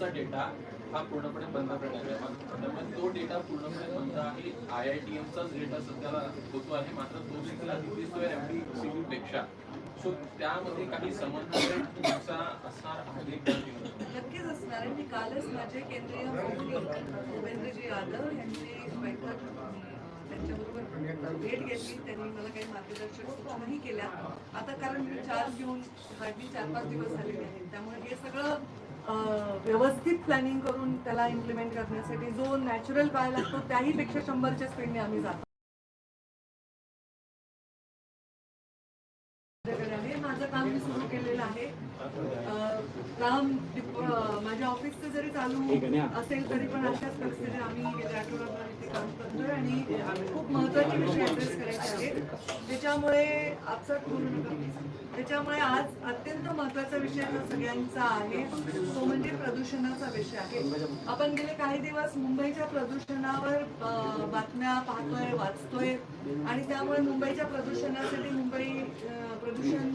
Data हा पूर्णपणे बंद करण्यात त्यामुळे तो डेटा पूर्णपणे बंद आहे. आय आय टी एमचाच डेटा सध्याला होतो आहे. मात्र तो देखील दिसतोय एम डी सी पेक्षा. सो त्यामध्ये काही समन्वय तुमचा असणार आहे नक्कीच असणार आहे. मी कालच माझे केंद्रीय मंत्री भूपेंद्रजी यादव यांची बैठक त्यांच्याबरोबर भेट घेतली. त्यांनी मला काही मार्गदर्शक सूचनाही केल्या. आता कारण मी चार्ज घेऊन हार्डली चार पाच दिवस झालेले आहेत. त्यामुळे हे सगळं व्यवस्थित प्लॅनिंग करून त्याला इम्प्लिमेंट करण्यासाठी जो नॅचरल पाय लागतो त्याही पेक्षा शंभरच्या स्पीडने आम्ही जातो माझ्याकडे आहे माझं काम मी सुरू केलेलं आहे अं, काम डिप- अं, जरी चालू असेल तरी पण अशाच परिस्थितीत आम्ही गेल्या आठवड्याभर इथे काम करतोय आणि खूप महत्त्वाचे विषय ऍड्रेस करायचे आहेत. त्याच्यामुळे आजचा पूर्ण त्याच्यामुळे आज अत्यंत महत्त्वाचा विषय सगळ्यांचा आहे. तो म्हणजे प्रदूषणाचा विषय आहे. आपण गेले काही दिवस मुंबईच्या प्रदूषणावर बातम्या पाहतोय वाचतोय. आणि त्यामुळे मुंबईच्या प्रदूषणासाठी मुंबई प्रदूषण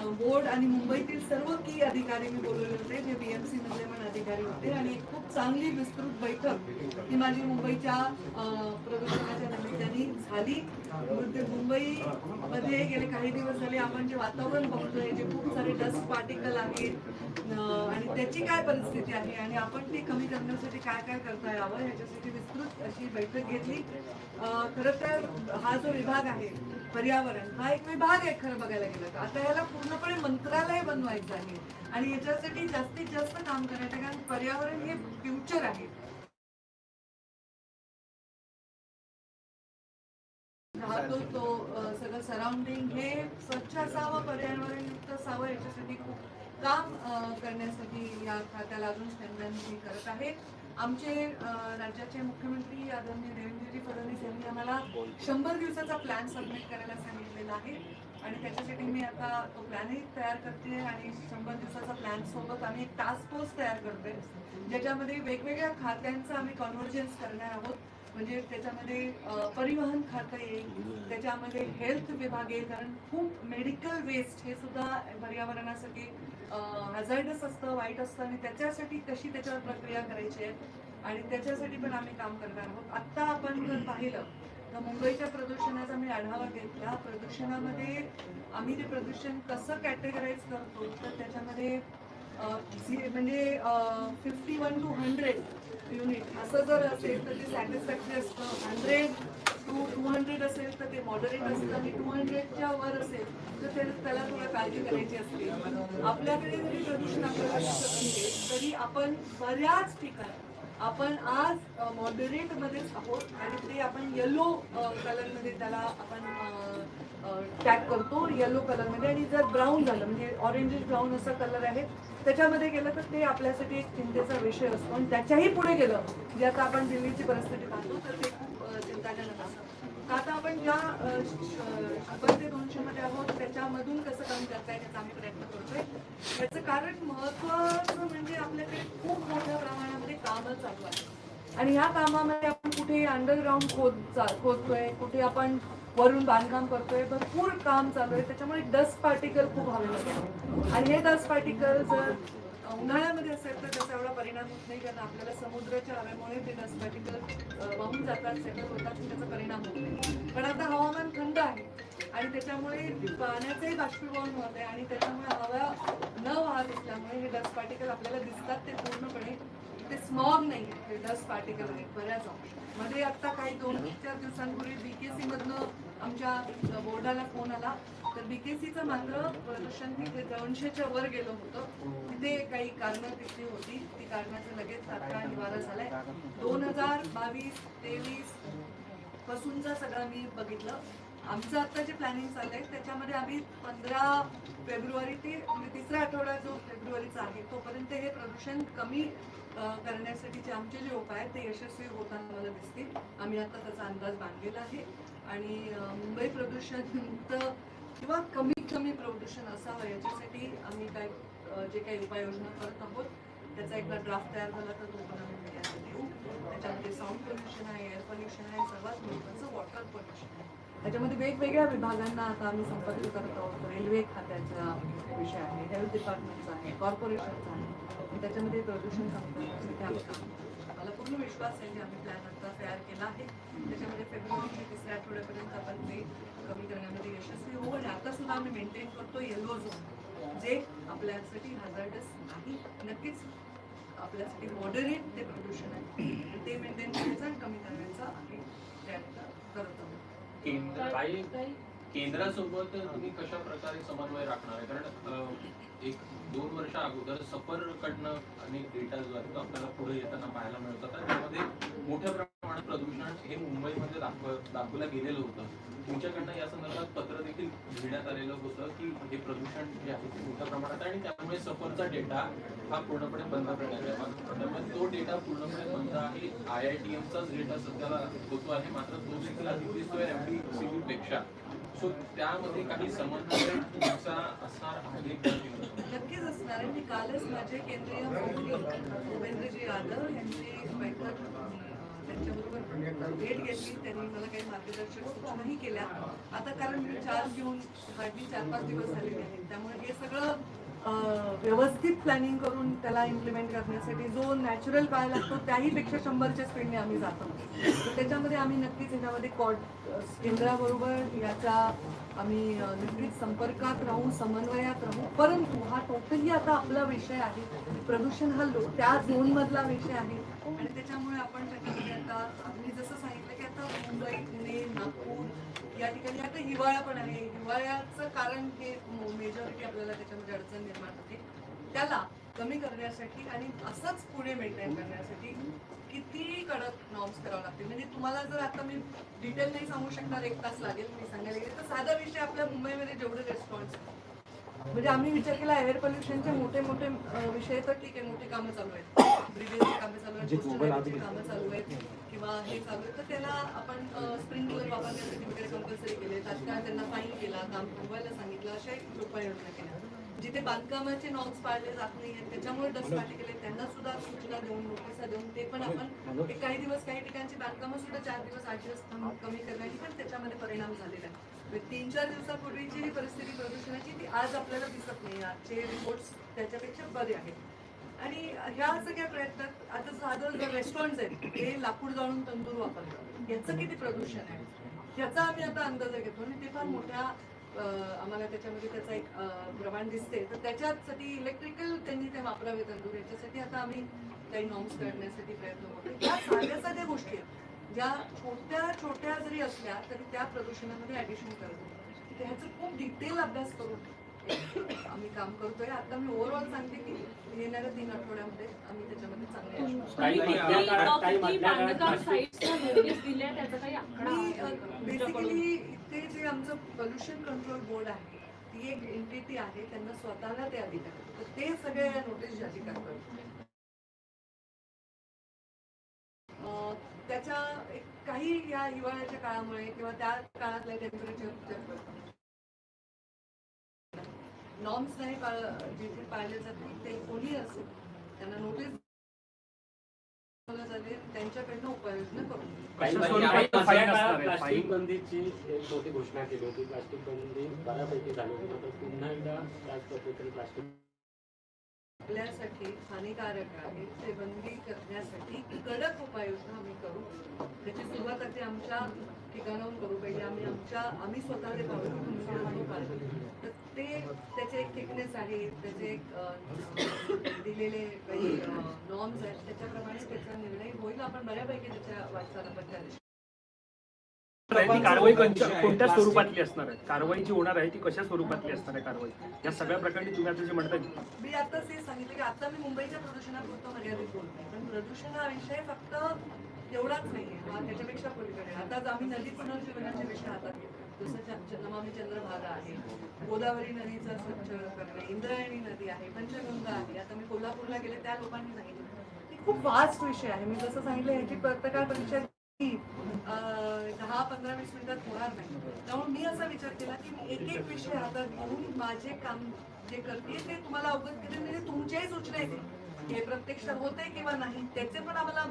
बोर्ड आणि मुंबईतील सर्व की अधिकारी मी बोलवले होते जे बीएमसी मधले पण अधिकारी होते. आणि एक खूप चांगली विस्तृत बैठक ही माझी मुंबईच्या अं, प्रदूषणाच्या निमित्ताने झाली. ते मुंबई मध्ये गेले काही दिवस झाले आपण जे वातावरण बघतोय जे खूप सारे डस्ट पार्टिकल आहेत आणि त्याची काय परिस्थिती आहे आणि आपण ते कमी करण्यासाठी काय काय करता यावं ह्याच्यासाठी विस्तृत अशी बैठक घेतली. खरं तर हा जो विभाग आहे पर्यावरण हा एक विभाग आहे खरं बघायला गेलं तर. आता याला पूर्णपणे मंत्रालय बनवायचं आहे आणि याच्यासाठी जास्तीत जास्त काम करायचं आहे, कारण पर्यावरण हे फ्युचर आहे. राहतो तो सगळं सराउंडिंग हे स्वच्छ असावं पर्यावरणयुक्त असावं याच्यासाठी खूप काम करण्यासाठी या खात्याला अजून स्टँडांनी करत आहे. आमचे राज्याचे मुख्यमंत्री आदरणीय देवेंद्रजी फडणवीस यांनी आम्हाला शंभर दिवसाचा प्लॅन सबमिट करायला सांगितलेला आहे. आणि त्याच्यासाठी मी आता तो प्लॅनही तयार करते आणि शंभर दिवसाचा प्लॅन सोबत आम्ही एक टास्क फोर्स तयार करतोय ज्याच्यामध्ये वेगवेगळ्या खात्यांचं आम्ही कॉन्व्हर्जन्स करणार आहोत. म्हणजे त्याच्यामध्ये परिवहन खातं येईल त्याच्यामध्ये हेल्थ विभाग येईल कारण खूप मेडिकल वेस्ट हे सुद्धा पर्यावरणासाठी हझार्डस असतं वाईट असतं आणि त्याच्यासाठी कशी त्याच्यावर प्रक्रिया करायची आहे आणि त्याच्यासाठी पण आम्ही काम करणार आहोत. आत्ता आपण जर पाहिलं तर मुंबईच्या प्रदूषणाचा मी आढावा घेतला. प्रदूषणामध्ये आम्ही ते प्रदूषण कसं कॅटेगराईज करतो तर त्याच्यामध्ये म्हणजे fifty one two hundred unit असं जर असेल तर ते सॅटिस्फॅक्टरी असतं. हंड्रेड टू टू हंड्रेड असेल तर ते मॉडरेट असतं. आणि टू हंड्रेडच्या वर असेल तर ते त्याला थोडं काळजी करायची असते. आपल्याकडे जरी प्रदूषण आपल्याला तरी आपण बऱ्याच ठिकाणी आपण आज मॉडरेटमध्येच आहोत. आणि ते आपण येलो कलरमध्ये त्याला आपण टॅग करतो येलो कलरमध्ये आणि जर ब्राऊन झालं म्हणजे ऑरेंजिश ब्राऊन असा कलर आहे त्याच्यामध्ये गेलं तर ते आपल्यासाठी एक चिंतेचा विषय असतो. आणि त्याच्याही पुढे गेलं जे आता आपण दिल्लीची परिस्थिती पाहतो तर ते खूप चिंताजनक असतं. आता आपण ज्या शंभर ते दोनशेमध्ये आहोत त्याच्यामधून कसं कमी करता येईल याचा आम्ही प्रयत्न करतोय. याचं कारण महत्वाचं म्हणजे आपल्याकडे खूप मोठ्या प्रमाणामध्ये कामं चालू आहे आणि ह्या कामामध्ये आपण कुठे अंडरग्राऊंड खोद खोदतोय कुठे आपण वरून बांधकाम करतोय भरपूर काम चालू आहे. त्याच्यामुळे डस्ट पार्टिकल खूप हवे जातात. आणि हे डस्ट पार्टिकल जर उन्हाळ्यामध्ये असेल तर त्याचा एवढा परिणाम होत नाही कारण आपल्याला समुद्राच्या हवेमुळे ते डस्ट पार्टिकल वाहून जातात सेटल होतात त्याचा परिणाम होत नाही. पण आता हवामान थंड आहे आणि त्याच्यामुळे पाण्याचंही बाष्पीभवन होत आहे आणि त्याच्यामुळे हवा न वाहत असल्यामुळे हे डस्ट पार्टिकल आपल्याला दिसतात ते पूर्णपणे. ते स्मॉग नाही ते डस्ट पार्टिकल आहेत बऱ्याच मध्ये आता काही दोन चार दिवसांपूर्वी बी के सीमधनं आमच्या बोर्डाला फोन आला. तर बीकेसीचं मात्र प्रदूषण तिथे दोनशेच्या वर गेलं होतं. तिथे काही कारणं तिथली होती. ती कारणाचं लगेच तात्काळ निवारा झालाय. दोन हजार बावीस तेवीस पासूनचा सगळा मी बघितलं. आमचं आता जे प्लॅनिंग चाललंय त्याच्यामध्ये आम्ही पंधरा फेब्रुवारी ते म्हणजे तिसरा आठवडा जो फेब्रुवारीचा आहे तोपर्यंत हे प्रदूषण कमी करण्यासाठीचे आमचे जे उपाय आहेत ते यशस्वी होताना मला दिसतील. आम्ही आता त्याचा अंदाज बांधलेला आहे. आणि मुंबई प्रदूषणमुक्त किंवा कमीत कमी प्रदूषण असावं याच्यासाठी आम्ही काय जे काही उपाययोजना करत आहोत त्याचा एकदा ड्राफ्ट तयार झाला तर तो पण आम्ही देऊ त्याच्यामध्ये साऊंड पोल्युशन आहे एअर पोल्युशन आहे सर्वात महत्त्वाचं वॉटर पोल्युशन आहे. त्याच्यामध्ये वेगवेगळ्या विभागांना आता आम्ही संपर्क करत आहोत. रेल्वे खात्याचा विषय आहे हेल्थ डिपार्टमेंटचा आहे कॉर्पोरेशनचा आहे. त्याच्यामध्ये प्रदूषण कमी करण्यासाठी आम्ही काम करतो. पूर्ण विश्वास आहे की आम्ही प्लॅन आता तयार केला आहे. त्याच्यामध्ये फेब्रुवारीच्या तिसऱ्या आठवड्यापर्यंत आपण ते कमी करण्यामध्ये यशस्वी होऊ आणि आता सुद्धा आम्ही मेंटेन करतो येलो झोन जे आपल्यासाठी हजार्डस नाही नक्कीच आपल्यासाठी मॉडरेट ते प्रदूषण आहे. ते मेंटेन करायचं आणि कमी करायचा आम्ही प्रयत्न करत आहोत. केंद्रासोबत तुम्ही कशा प्रकारे समन्वय राखणार आहे? कारण एक दोन वर्ष अगोदर सफरकडनं अनेक डेटा जो आहे तो आपल्याला पुढे येताना पाहायला मिळत. होता त्यामध्ये मोठ्या प्रमाणात प्रदूषण हे मुंबईमध्ये दाखव दाखवलं गेलेलं होतं. तुमच्याकडनं या संदर्भात पत्र देखील लिहिण्यात आलेलं होतं की हे प्रदूषण जे आहे ते मोठ्या प्रमाणात आहे आणि त्यामुळे सफरचा डेटा हा पूर्णपणे बंद करण्यात आला त्यामुळे तो डेटा पूर्णपणे बंद आहे. आय आय टी एमचाच डेटा सध्याला होतो आहे. मात्र तो देखील दिसतोय एम डी सी पेक्षा सो त्यामध्ये काही समन्वय तुमचा असणार आहे नक्कीच असणार आहे. मी कालच माझे केंद्रीय मंत्री भूपेंद्रजी यादव यांची बैठक त्यांच्याबरोबर भेट घेतली. त्यांनी मला काही मार्गदर्शक सूचनाही केल्या. आता कारण मी चार्ज घेऊन हार्डली चार पाच दिवस झालेले आहेत. त्यामुळे हे सगळं व्यवस्थित प्लॅनिंग करून त्याला इम्प्लिमेंट करण्यासाठी जो नॅचरल काळ लागतो त्याही पेक्षा शंभरच्या स्पीडने आम्ही जातो. त्याच्यामध्ये आम्ही नक्कीच याच्यामध्ये कॉड केंद्राबरोबर याचा आम्ही नक्कीच संपर्कात राहू समन्वयात राहू. परंतु हा टोटली आता आपला विषय आहे. प्रदूषण हा लो त्या झोनमधला विषय आहे. आणि त्याच्यामुळे आपण त्याच्यामध्ये आता आम्ही जसं सांगितलं की आता मुंबई पुणे नागपूर या ठिकाणी आता हिवाळा पण आहे. हिवाळ्याचं कारण हे मेजॉरिटी आपल्याला त्याच्यामध्ये अडचण निर्माण होते. त्याला कमी करण्यासाठी आणि असंच पुढे मेंटेन करण्यासाठी किती कडक नॉर्म्स करावे लागतील? म्हणजे तुम्हाला जर आता मी डिटेल नाही सांगू शकणार एक तास लागेल मी सांगायला गेले तर साधा विषय आपल्या मुंबईमध्ये जेवढे रेस्टॉरंट्स म्हणजे आम्ही विचार केला एअर पोल्युशनचे मोठे मोठे विषय तर ठीक आहे मोठे कामं चालू आहेत. ब्रिजेसची कामं चालू आहेत highwayची कामं चालू आहेत. किंवा हे चालू. तर त्याला आपण स्प्रिंकलर वापरण्यासाठी वगैरे कंपल्सरी केले. तात्काळ त्यांना फाईन केला. काम थांबवायला सांगितलं. अशा उपाययोजना केल्या. जिथे बांधकामाचे नॉर्म्स पाळले जात नाही आहेत त्याच्यामुळे डस्ट पार्टी केले त्यांना सुद्धा सूचना देऊन नोटिसा देऊन ते पण आपण एक काही दिवस काही ठिकाणची बांधकामं सुद्धा चार दिवस आठ दिवस कमी करण्याची पण त्याच्यामध्ये परिणाम झालेला आहे. म्हणजे तीन चार दिवसापूर्वीची जी परिस्थिती प्रदूषणाची ती आज आपल्याला दिसत नाही. आजचे रिपोर्ट्स त्याच्यापेक्षा बरे आहेत. आणि ह्या सगळ्या प्रयत्नात आता साधं जे रेस्टॉरंट आहेत ते लाकूड जाळून तंदूर वापरतात. याचं किती प्रदूषण आहे? याचा आम्ही आता अंदाज घेतो आणि ते फार मोठ्या आम्हाला त्याच्यामध्ये त्याचा एक प्रमाण दिसते तर त्याच्यासाठी इलेक्ट्रिकल त्यांनी ते वापरावे तंदूर. याच्यासाठी आता आम्ही काही नॉर्म्स करण्यासाठी प्रयत्न करतो या साध्या साध्या गोष्टी आहेत. ज्या छोट्या छोट्या जरी असल्या तरी त्या प्रदूषणामध्ये ॲडिशन करतो ह्याचं खूप डिटेल अभ्यास करून आम्ही काम करतोय. आता मी ओव्हरऑल सांगते की येणाऱ्या तीन आठवड्यामध्ये आम्ही त्याच्यामध्ये चांगले काही काही मधल्या किती- काळात काही किती मधल्या काळात बांधकाम plastic- साईट्सला नोटीस दिल्या त्याचा काही आकडा मी आहे? बेसिकली इथे जे आमचं पोल्युशन कंट्रोल बोर्ड आहे ती एक एंटिटी आहे त्यांना स्वतःला ते अधिकार आहेत. तर ते सगळे या नोटीस जारी करतात. अं, त्याच्या एक काही या हिवाळ्याच्या काळामुळे किंवा त्या काळातल्या टेम्परेचर नॉर्म्स नाही पाळ जिथे पाळले जातील ते कोणी असेल त्यांना नोटीस त्यांच्याकडनं उपाययोजना असणार आहे? Plastic fine? बंदीची एक मोठी घोषणा केली होती. प्लास्टिक बंदी बऱ्यापैकी झाली होती मात्र पुन्हा एकदा त्याच पद्धतीने प्लास्टिक आपल्यासाठी हानिकारक आहे. ते बंदी करण्यासाठी कडक उपाययोजना आम्ही करू. त्याची सुरुवात अगदी आमच्या ठिकाणाहून करू पाहिजे आम्ही आमच्या आम्ही स्वतः ते पाहू त्याचे एक थिकनेस आहे त्याचे एक दिलेले काही नॉर्म्स आहेत त्याच्याप्रमाणे त्याचा निर्णय होईल. आपण बऱ्यापैकी त्याच्या वाटचाल आपण त्या दिशेने ती कारवाई कोणत्या स्वरूपातली असणार आहे? कारवाई जी होणार आहे ती कशा स्वरूपातली असणार आहे कारवाई? या सगळ्या प्रकरणी तुम्ही आता जे म्हणताय मी आता ते सांगितलं की आता मी मुंबईच्या प्रदूषणापुरतं मर्यादित बोलते पण प्रदूषण हा विषय फक्त एवढाच नाहीये. हा त्याच्यापेक्षा पलीकडे. आता आम्ही नदी पुनर्जीवनाचे विषय हातात घेतो जसं नमामी चंद्रभागा आहे गोदावरी नदीचा स्वच्छ करणं इंद्रायणी नदी आहे पंचगंगा आहे आता मी कोल्हापूरला गेले त्या लोकांनी सांगितलं. की खूप वास्ट विषय आहे. मी जसं सांगितलं ह्याची पत्रकार परिषद दहा पंधरा वीस मिनिटात होणार नाही. त्यामुळे मी असा विचार केला की मी एक एक विषय हातात घेऊन माझे काम जे करते ते तुम्हाला अवगत केले म्हणजे तुमच्याही सूचना येते हे प्रत्यक्ष होते किंवा नाही त्याचे पण आम्हाला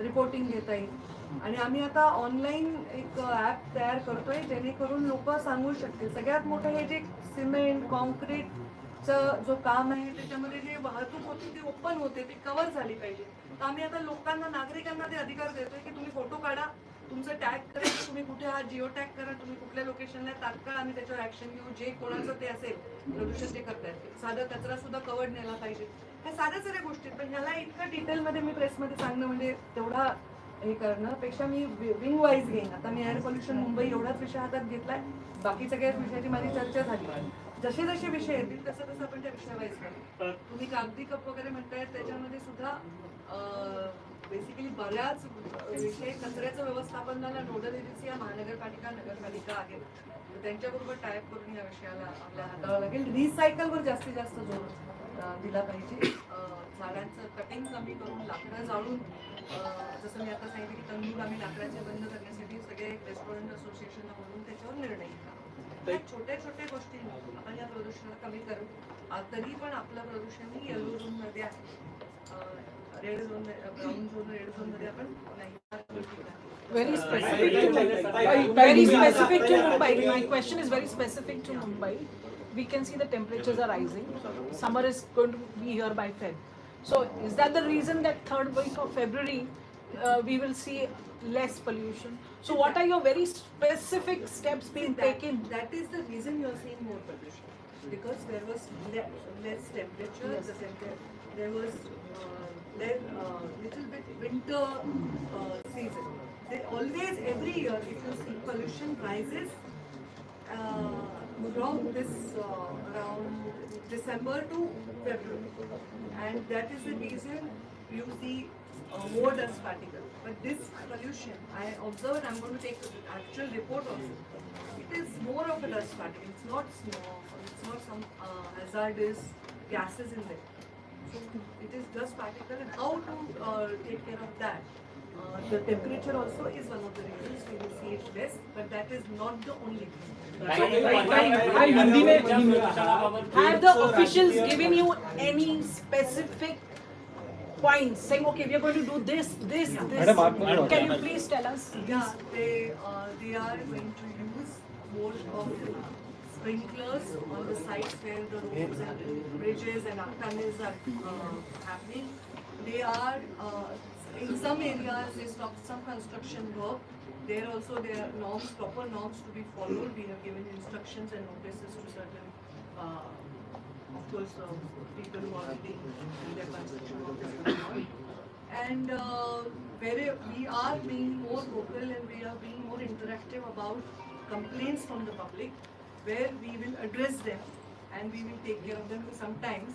रिपोर्टिंग घेता येईल. आणि आम्ही आता ऑनलाईन एक ॲप तयार करतोय जेणेकरून लोक सांगू शकतील. सगळ्यात मोठं हे जे सिमेंट कॉन्क्रीटचं जो काम आहे त्याच्यामध्ये जे वाहतूक होती ती ओपन होते ती कव्हर झाली पाहिजे. तर आम्ही आता लोकांना नागरिकांना ते अधिकार देतोय की तुम्ही फोटो काढा तुमचं टॅग करा तुम्ही कुठे हा जिओ टॅग करा तुम्ही कुठल्या लोकेशनला तात्काळ आम्ही त्याच्यावर ऍक्शन घेऊ. जे कोणाचं ते असेल प्रदूषण जे करतायत. साधं कचरा सुद्धा कवर्ड नेला पाहिजे. ह्या साध्या साऱ्या गोष्टी पण ह्याला इतकं डिटेलमध्ये मी प्रेसमध्ये सांगणं म्हणजे तेवढा हे करणं पेक्षा मी विंग वाईज घेईन. आता मी एअर पोल्युशन मुंबई एवढाच विषय हातात घेतलाय बाकी सगळ्याच विषयाची माझी चर्चा झाली. जसे जसे विषय येतील तसं तसं आपण त्या विषयावाईज करू. तुम्ही कागदी कप वगैरे म्हणताय त्याच्यामध्ये सुद्धा बेसिकली बऱ्याच विषय कचऱ्याचं व्यवस्थापनाला नोडल एजन्सी या महानगरपालिका नगरपालिका आहेत. तर त्यांच्याबरोबर टायप करून या विषयाला आपल्या हाताळावं लागेल. रिसायकलवर जास्तीत जास्त जोर दिला पाहिजे. झाडांचं कटिंग कमी करून लाकडं जाळून जसं मी आता सांगितलं की तंदूर आम्ही लाकडाचे बंद करण्यासाठी सगळे रेस्टॉरंट असोसिएशनला बोलून त्याच्यावर निर्णय घ्या छोट्या छोट्या गोष्टी आपण या प्रदूषणाला कमी करू. तरी पण आपलं प्रदूषण ही येलो रूममध्ये आहे. Very specific to Mumbai. Very specific to Mumbai. My question is very specific to Mumbai. We can see the temperatures are rising. Summer is going to be here by Feb. So is that the reason that third week of February uh, we will see less pollution? So what are your very specific steps being taken? That is the reason you are seeing more pollution because there was less, less temperature. Yes. The center, there was. Uh, there uh, little bit winter uh, season they always every year if you see pollution rises uh, from this uh, around December to February and that is the reason you see uh, more dust particles. but this pollution I observed I'm going to take the actual report also it is more of a dust particle. It's not or It's not some uh, hazardous gases in there. So it is dust particle, and how to uh, take care of that? Uh, the temperature also is one of the reasons we will see it less, but that is not the only reason. Have the officials given you any specific points saying, okay, we are going to do this, this, this? Can you please tell us? Yeah, they uh, they are going to use more of sprinklers on the sites where the roads and bridges and tunnels are uh, happening. They are uh, in some areas they stop some construction work. There also there are norms, proper norms to be followed. We have given instructions and notices to certain, uh, of course, uh, people who are in their construction work. And uh, where we are being more vocal and we are being more interactive about complaints from the public, where we will address them and we will take care of them. Sometimes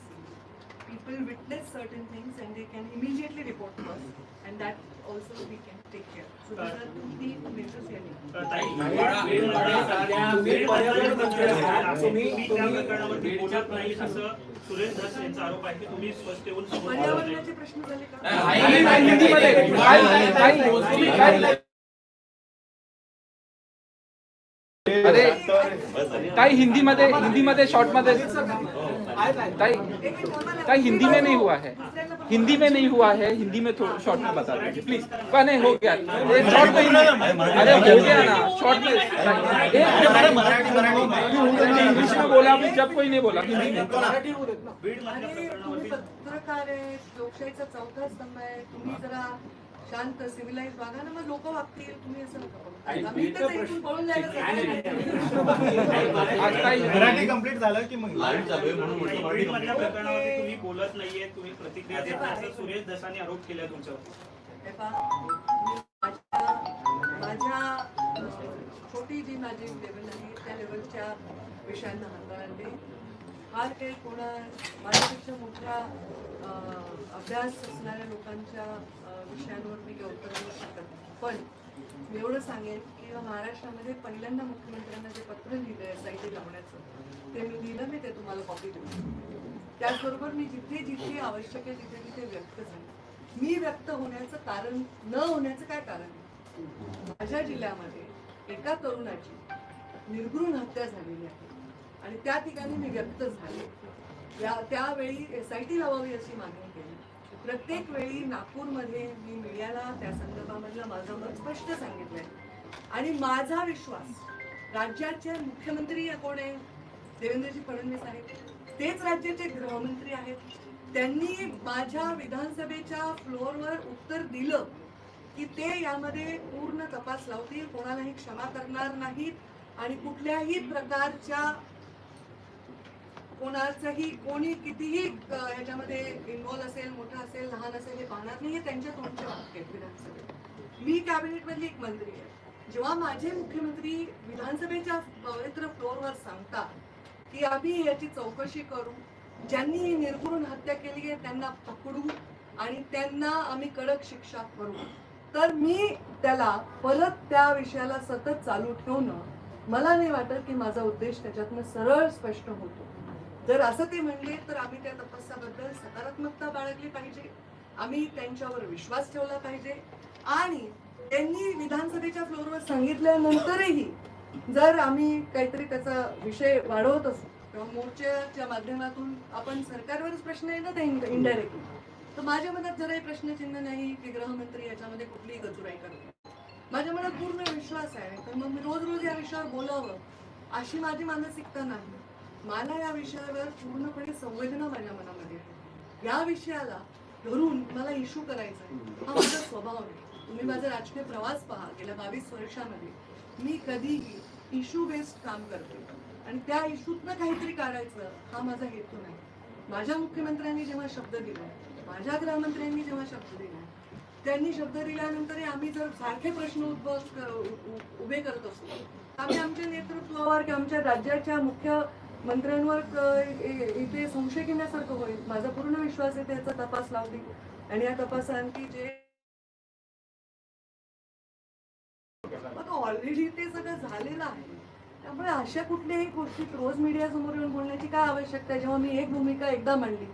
people witness certain things and they can immediately report to us, and that also we can take care. So these are two key measures we are taking. तुम्ही त्या अरे, ताई, हिंदी मध्ये हिंदी मध्ये short मध्ये ताई. ताई, हिंदी में नहीं हुआ है। हिंदी में नहीं हुआ है, हिंदी में थोड़ा शॉर्ट में बता दीजिए प्लीज़ का नहीं, हो गया। शॉर्ट में ही- अरे, हो गया ना शॉर्ट में इंग्लिश में बोला अभी जब कोई नहीं बोला, हिंदी में। पत्रकार आहे लोकशाहीचा चौथा स्तंभ आहे, तुम्ही जरा शांत सिव्हिलाइज वागा ना मग लोक वागतील. तुम्ही असं नका. आम्ही इथून पळून मराठी कंप्लीट झालं की मग बीड मधल्या प्रकरणावरती तुम्ही बोलत नाहीये तुम्ही प्रतिक्रिया देत नाही असं सुरेश धसांनी आरोप केला तुमच्यावर हे माझ्या छोटी जी माझी लेवल आहे त्या लेवलच्या विषयांना हाताळते फार काही कोणा माझ्यापेक्षा मोठा अभ्यास असणाऱ्या लोकांच्या विषयांवर मी काही उत्तर देऊ शकत पण मी एवढं सांगेन की महाराष्ट्रामध्ये पहिल्यांदा मुख्यमंत्र्यांना जे पत्र लिहिलं एस आय टी लावण्याचं ते मी लिहिलं मी ते तुम्हाला कॉपी देऊ त्याचबरोबर मी जिथे जिथे आवश्यक आहे तिथे तिथे व्यक्त झाले मी व्यक्त होण्याचं कारण न होण्याचं काय कारण आहे? माझ्या जिल्ह्यामध्ये एका तरुणाची निर्घृण हत्या झालेली आहे आणि त्या ठिकाणी मी व्यक्त झाले. या त्यावेळी एस आय टी लावावी अशी मागणी केली. प्रत्येक वेळी नागपूरमध्ये मी मीडियाला त्या संदर्भामधलं माझं मत स्पष्ट सांगितलं आहे आणि माझा विश्वास राज्याचे मुख्यमंत्री कोण आहे? देवेंद्रजी फडणवीस आहेत. तेच राज्याचे गृहमंत्री आहेत. त्यांनी माझ्या विधानसभेच्या फ्लोअरवर उत्तर दिलं की ते यामध्ये पूर्ण तपास लावतील कोणालाही क्षमा करणार नाहीत आणि कुठल्याही प्रकारच्या कोणाचंही कोणी कितीही याच्यामध्ये ह्याच्यामध्ये इन्व्हॉल्व असेल मोठं असेल लहान असेल हे पाहणार नाही हे त्यांच्या तोंडच्या वाक्यात विधानसभेत. मी कॅबिनेटमधली एक मंत्री आहे. जेव्हा माझे मुख्यमंत्री विधानसभेच्या पवित्र फ्लोअरवर सांगतात की आम्ही याची चौकशी करू ज्यांनी ही हत्या केली आहे त्यांना पकडू आणि त्यांना आम्ही कडक शिक्षा करू तर मी त्याला परत त्या विषयाला सतत चालू ठेवणं मला नाही वाटत की माझा उद्देश त्याच्यातनं सरळ स्पष्ट होतो. जर असं ते म्हणले तर आम्ही त्या तपासाबद्दल सकारात्मकता बाळगली पाहिजे. आम्ही त्यांच्यावर विश्वास ठेवला पाहिजे. आणि त्यांनी विधानसभेच्या फ्लोरवर सांगितल्यानंतरही जर आम्ही काहीतरी त्याचा विषय वाढवत असू किंवा मोर्चाच्या माध्यमातून आपण सरकारवरच प्रश्न येतात इनडायरेक्टली तर माझ्या मनात जराही प्रश्नचिन्ह नाही की गृहमंत्री याच्यामध्ये कुठलीही गचुराई करते माझ्या मनात पूर्ण विश्वास आहे. तर मग मी रोज रोज या विषयावर बोलावं अशी माझी मानसिकता नाही. मला या विषयावर पूर्णपणे संवेदना माझ्या मनामध्ये या विषयाला धरून मला इश्यू करायचा आहे हा माझा स्वभाव आहे. तुम्ही माझा राजकीय प्रवास पहा. गेल्या बावीस वर्षामध्ये मी कधीही इश्यू बेस्ड काम करते. आणि त्या इश्यूतनं काहीतरी काढायचं हा माझा हेतू नाही. माझ्या मुख्यमंत्र्यांनी जेव्हा शब्द दिला माझ्या गृहमंत्र्यांनी जेव्हा शब्द दिला त्यांनी शब्द दिल्यानंतरही आम्ही जर सारखे प्रश्न उद्भव उभे करत असतो आम्ही आमच्या नेतृत्वावर किंवा आमच्या राज्याच्या मुख्य मंत्र्यांवर इथे संशय घेण्यासारखं होईल. माझा पूर्ण विश्वास आहे त्याचा तपास लावतील. आणि या तपासांती जे ऑलरेडी ते सगळं झालेलं आहे. त्यामुळे अशा कुठल्याही गोष्टीत रोज मीडिया समोर येऊन बोलण्याची काय आवश्यकता आहे? जेव्हा मी एक भूमिका एकदा मांडली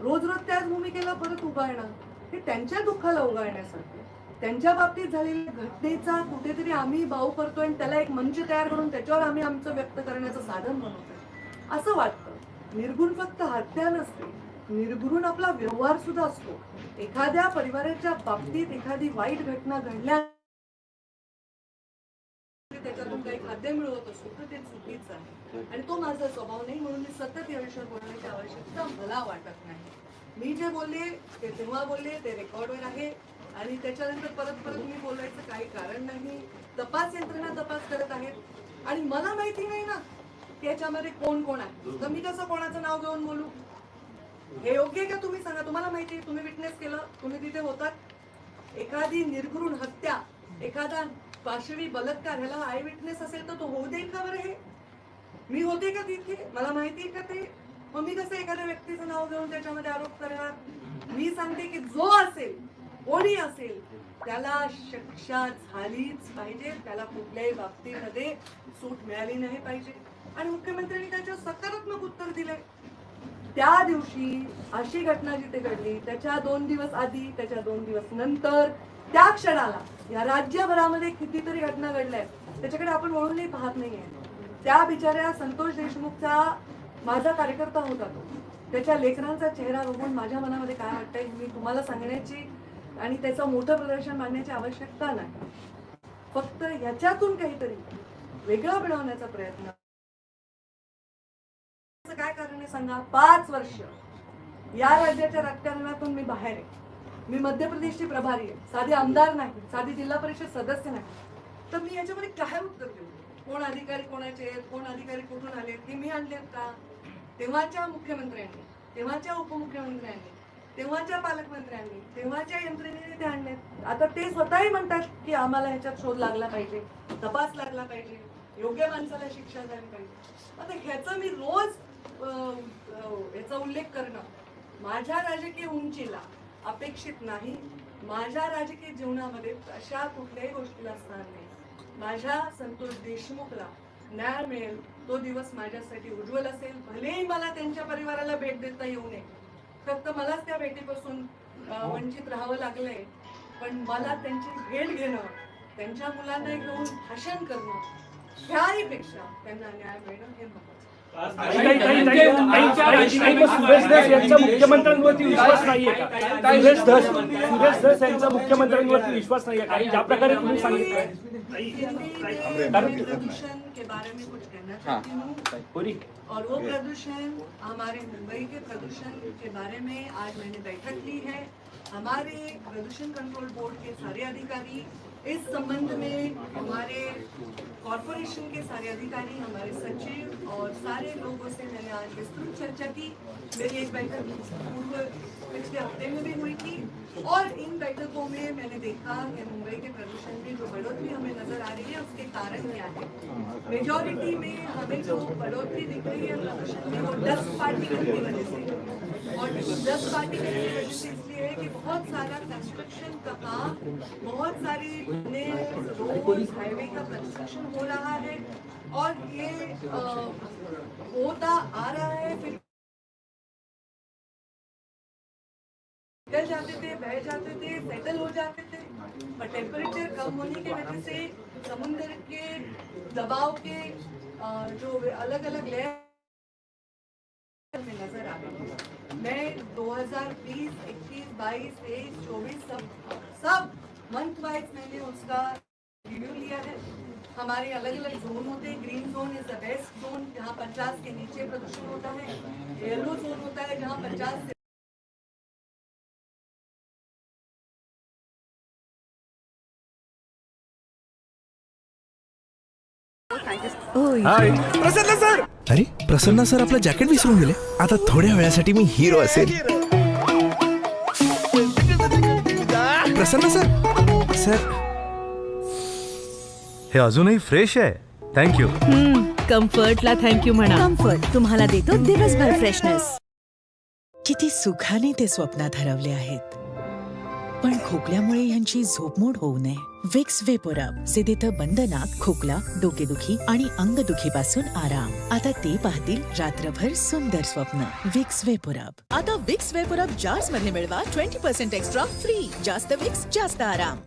रोज रोज त्याच भूमिकेला परत उगाळणं हे त्यांच्या दुःखाला उगाळण्यासाठी त्यांच्या बाबतीत झालेल्या घटनेचा कुठेतरी आम्ही बाऊ करतोय आणि त्याला एक मंच तयार करून त्याच्यावर आम्ही आमचं व्यक्त करण्याचं साधन बनवतोय. असं वाटतं. निर्गुण फक्त हत्या नसते निर्गुण आपला व्यवहार सुद्धा असतो. एखाद्या परिवाराच्या बाबतीत एखादी वाईट घटना घडल्या त्याच्यातून काही खाद्य मिळवत असतो तर ते चुकीचं आहे. आणि तो माझा स्वभाव नाही म्हणून मी सतत या विषयावर बोलण्याची आवश्यकता मला वाटत नाही. मी जे बोलले ते तेव्हा बोलले ते रेकॉर्डवर आहे. आणि त्याच्यानंतर परत परत मी बोलायचं काही कारण नाही. तपास यंत्रणा तपास करत आहेत. आणि मला माहिती नाही ना की याच्यामध्ये कोण कोण आहे? तर मी कसं कोणाचं नाव घेऊन बोलू? हे योग्य आहे का तुम्ही सांगा? तुम्हाला माहिती आहे तुम्ही विटनेस केलं तुम्ही तिथे होतात. एखादी निर्घृण हत्या एखादा पाशवी बलात्कार ह्याला आय विटनेस असेल तर तो होऊ देईल का बरं हे? मी होते का तिथे? मला माहिती आहे का ते? मग मी कसं एखाद्या व्यक्तीचं नाव घेऊन त्याच्यामध्ये आरोप करणार? मी सांगते की जो असेल कोणी असेल त्याला शिक्षा झालीच पाहिजे. त्याला कुठल्याही बाबतीमध्ये सूट मिळाली नाही पाहिजे. आणि मुख्यमंत्र्यांनी त्याच्यावर सकारात्मक उत्तर दिले त्या दिवशी अशी घटना जिथे घडली त्याच्या दोन दिवस आधी त्याच्या दोन दिवस नंतर त्या क्षणाला या राज्यभरामध्ये कितीतरी घटना घडल्या आहेत. त्याच्याकडे आपण वळूनही पाहत नाहीये. त्या बिचाऱ्या संतोष देशमुखचा माझा कार्यकर्ता होता तो. त्याच्या लेखनाचा चेहरा बघून माझ्या मनामध्ये काय वाटतंय मी तुम्हाला सांगण्याची आणि त्याचं मोठं प्रदर्शन मांडण्याची आवश्यकता नाही. फक्त ह्याच्यातून काहीतरी वेगळं बनवण्याचा प्रयत्न असं काय कारण आहे सांगा? पाच वर्ष. या राज्याच्या राजकारणातून मी बाहेर आहे. मी मध्य प्रदेशची प्रभारी आहे. साधी आमदार नाही साधी जिल्हा परिषद सदस्य नाही. तर मी याच्यामध्ये काय उत्तर देऊ? कोण अधिकारी कोणाचे आहेत? कोण अधिकारी कुठून आले ते मी आणलेत का? तेव्हाच्या मुख्यमंत्र्यांनी तेव्हाच्या उपमुख्यमंत्र्यांनी तेव्हाच्या पालकमंत्र्यांनी तेव्हाच्या यंत्रणेने ते आणलेत आता ते स्वतःही म्हणतात की आम्हाला ह्याच्यात शोध लागला पाहिजे तपास लागला पाहिजे योग्य माणसाला शिक्षा झाली पाहिजे. आता ह्याचं मी रोज याचा उल्लेख करणं. माझ्या राजकीय उंचीला अपेक्षित नाही. माझ्या राजकीय जीवनामध्ये अशा कुठल्याही गोष्टीला स्थान नाही. माझ्या संतोष देशमुखला न्याय मिळेल तो दिवस माझ्यासाठी उज्ज्वल असेल. भलेही मला त्यांच्या परिवाराला भेट देता येऊ नये. फक्त मलाच त्या भेटीपासून अं, वंचित राहावं लागलंय. पण मला त्यांची भेट घेणं त्यांच्या मुलांना घेऊन भाषण करणं ह्याही पेक्षा त्यांना न्याय मिळणं हे महत्वाचं यांचा मुख्यमंत्र्यांवरती विश्वास नाहीये का सुरेश धस सुरेश धस यांचा मुख्यमंत्र्यांवरती विश्वास नाहीये का ज्या प्रकारे तुम्ही सांगितलं हूँ और वो प्रदूषण हमारे मुंबई के प्रदूषण के बारे में आज मैंने बैठक ली है हमारे प्रदूषण कंट्रोल बोर्ड के सारे अधिकारी इस संबंध में हमारे कॉरपोरेशन के सारे अधिकारी, हमारे सचिव और सारे लोगों से मैंने आज विस्तृत चर्चा की। मेरी एक बैठक पूर्व पिछले हफ़्ते में भी हुई थी और इन बैठकों में मैंने देखा कि मुंबई के प्रदूषण में जो बढ़ोतरी हमें नज़र आ रही है, उसके कारण क्या है? मेजोरिटी में हमें जो बढ़ोतरी दिख रही है प्रदूषण में वो डस्ट पार्टिकल की वजह से और डस्ट पार्टिकल की वजह से इसलिए है कि बहुत सारा कंस्ट्रक्शन का काम, बहुत सारे नए रोड हाईवे का कंस्ट्रक्शन हो रहा है। और ये होता आ रहा है, फिर निकल जाते थे बह जाते थे सेटल हो जाते थे पर टेम्परेचर कम होने की वजह से समुद्र के दबाव के जो अलग अलग लेयर नज़र आ रही मैं 2020, 21, 22, 23, 24 सब सब मंथ वाइज मैंने उसका रिव्यू लिया है। हमारे अलग अलग जोन होते हैं green zone is the best zone जहाँ 50 के नीचे प्रदूषण होता है येलो जोन होता है जहाँ 50 से प्रसन्न सर. अरे प्रसन्न सर आपलं जॅकेट विसरून गेले. आता थोड्या वेळासाठी मी हिरो असेल. प्रसन्न सर. सर. हे अजूनही फ्रेश आहे. थँक्यू कम्फर्टला थँक्यू म्हणा. कम्फर्ट तुम्हाला देतो दिवसभर फ्रेशनेस किती सुखाने ते स्वप्नात हरवले आहेत. पण खोकल्यामुळे यांची झोपमोड होऊ नये. विक्स वेपोरब जे देतं बंद नाक खोकला डोकेदुखी आणि अंगदुखीपासून आराम. आता ते पाहतील रात्रभर सुंदर स्वप्न. विक्स वेपोरब आता विक्स वेपोरब जार्समध्ये मिळवा ट्वेंटी पर्सेंट एक्स्ट्रा फ्री जास्त विक्स जास्त आराम.